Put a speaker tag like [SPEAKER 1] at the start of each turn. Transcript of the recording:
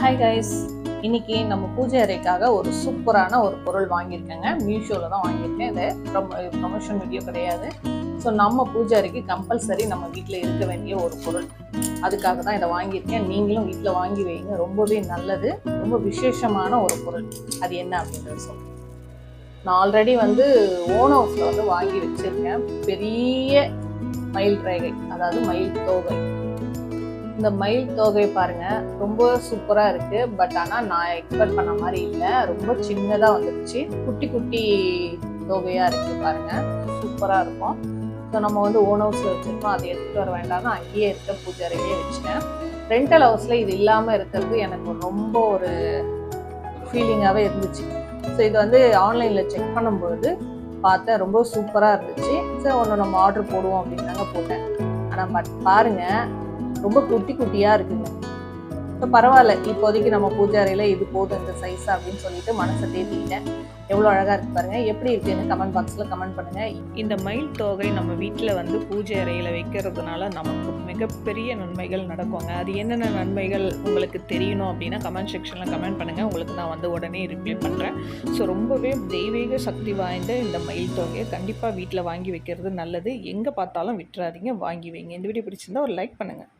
[SPEAKER 1] Hi guys இன்னைக்கு நம்ம பூஜை அறைக்காக ஒரு சூப்பரான ஒரு பொருள் வாங்கியிருக்கேங்க. மீஷோவில் தான் வாங்கியிருக்கேன். இது ப்ரொமோஷன் வீடியோ கிடையாது. ஸோ நம்ம பூஜை அறைக்கு கம்பல்சரி நம்ம வீட்டில் இருக்க வேண்டிய ஒரு பொருள். அதுக்காக தான் இதை வாங்கியிருக்கேன். நீங்களும் வீட்டில் வாங்கி வைங்க. ரொம்பவே நல்லது. ரொம்ப விசேஷமான ஒரு பொருள். அது என்ன அப்படின்றது சொல்லுங்கள் நான் ஆல்ரெடி வந்து ஓன் ஹவுஸில் வந்து வாங்கி வச்சுருக்கேன். பெரிய மயில் ரேகை அதாவது மயில் தோகை. இந்த மயில் தோகை பாருங்க ரொம்ப சூப்பரா இருக்கு. பட் ஆனா நான் எக்ஸ்பெக்ட் பண்ண மாதிரி இல்லை. ரொம்ப சின்னதா வந்துருச்சு. குட்டி குட்டி தோகையா இருக்கு பாருங்க. சூப்பரா இருக்கும். ஸோ நம்ம வந்து ஓன் ஹவுஸ் வச்சிருக்கோம். அதை எடுத்துகிட்டு வர வேண்டாம்னு அங்கேயே இருக்க பூஜை வச்சுட்டேன். ரெண்டல் ஹவுஸ்ல இது இல்லாம இருக்கிறது எனக்கு ரொம்ப ஒரு ஃபீலிங்காகவே இருந்துச்சு. ஸோ இது வந்து ஆன்லைனில் செக் பண்ணும்பொழுது பார்த்தேன். ரொம்ப சூப்பராக இருந்துச்சு. சரி ஒன்று நம்ம ஆர்டர் போடுவோம் அப்படின்னு தாங்க போட்டேன். ஆனால் பட் பாருங்க ரொம்ப குட்டி குட்டியாக இருக்குங்க இப்போ பரவாயில்ல இப்போதைக்கு நம்ம பூஜை அறையில் இது போதும் இந்த சைஸ் அப்படின்னு சொல்லிட்டு மனசை தேத்திக்கிட்டேன். எவ்வளோ அழகாக இருக்கு பாருங்க. எப்படி இருக்குன்னு கமெண்ட் பாக்ஸில் கமெண்ட் பண்ணுங்க.
[SPEAKER 2] இந்த மயில் தொகை நம்ம வீட்டில் வந்து பூஜை அறையில் வைக்கிறதுனால நமக்கு மிகப்பெரிய நன்மைகள் நடக்குங்க. அது என்னென்ன நன்மைகள் உங்களுக்கு தெரியணும் அப்படின்னா கமெண்ட் செக்ஷனில் கமெண்ட் பண்ணுங்கள் உங்களுக்கு நான் வந்து உடனே ரிப்ளை பண்ணுறேன் ஸோ ரொம்பவே தெய்வீக சக்தி வாய்ந்த இந்த மயில் தொகையை கண்டிப்பாக வீட்டில் வாங்கி வைக்கிறது நல்லது. எங்கே பார்த்தாலும் விட்டுறாதீங்க வாங்கி வைங்க. இந்த வீடியோ பிடிச்சிருந்தா ஒரு லைக் பண்ணுங்கள்